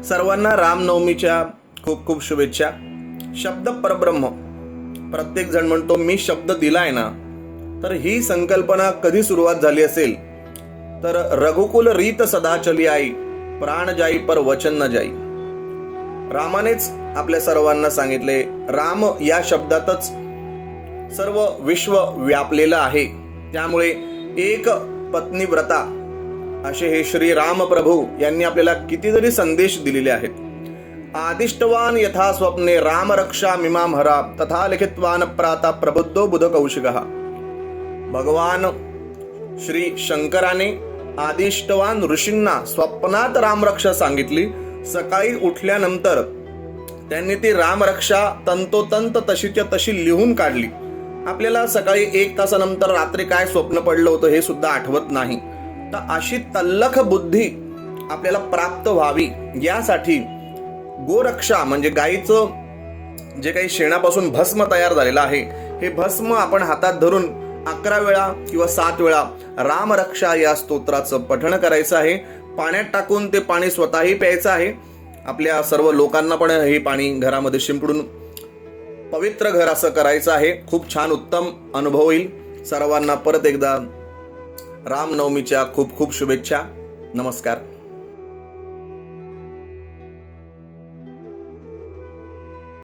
सर्वांना रामनवमीच्या खूप खूप शुभेच्छा. शब्द परब्रह्म. प्रत्येक जण म्हणतो मी शब्द दिलाय ना. तर ही संकल्पना कधी सुरुवात झाली असेल? तर रघुकुल रीत सदा चली आई प्राण जाई पर वचन न जाई. रामानेच आपल्या सर्वांना सांगितले राम या शब्दातच सर्व विश्व व्यापलेलं आहे. त्यामुळे एक पत्नी व्रता असे हे श्री राम प्रभू यांनी आपल्याला कितीतरी संदेश दिलेले आहेत. आदिष्टवान यथा स्वप्ने राम रक्षा मिमाम हरा तथा लिखितवान प्राता प्रबुद्धो बुध कौशिक। भगवान श्री शंकराने आदिष्टवान ऋषींना स्वप्नात रामरक्षा सांगितली. सकाळी उठल्यानंतर त्यांनी ती रामरक्षा तंतोतंत तशीच्या तशी लिहून काढली. आपल्याला सकाळी एक तासानंतर रात्री काय स्वप्न पडलं होतं हे सुद्धा आठवत नाही. तर अशी तल्लख बुद्धी आपल्याला प्राप्त व्हावी. यासाठी गोरक्षा म्हणजे गाईचं जे काही शेणापासून भस्म तयार झालेलं आहे हे भस्म आपण हातात धरून अकरा वेळा किंवा सात वेळा रामरक्षा या स्तोत्राचं पठण करायचं आहे. पाण्यात टाकून ते पाणी स्वतःही प्यायचं आहे. आपल्या सर्व लोकांना पण हे पाणी घरामध्ये शिंपडून पवित्र घर असं करायचं आहे. खूप छान उत्तम अनुभव होईल. सर्वांना परत एकदा रामनवमीच्या खूप खूप शुभेच्छा. नमस्कार.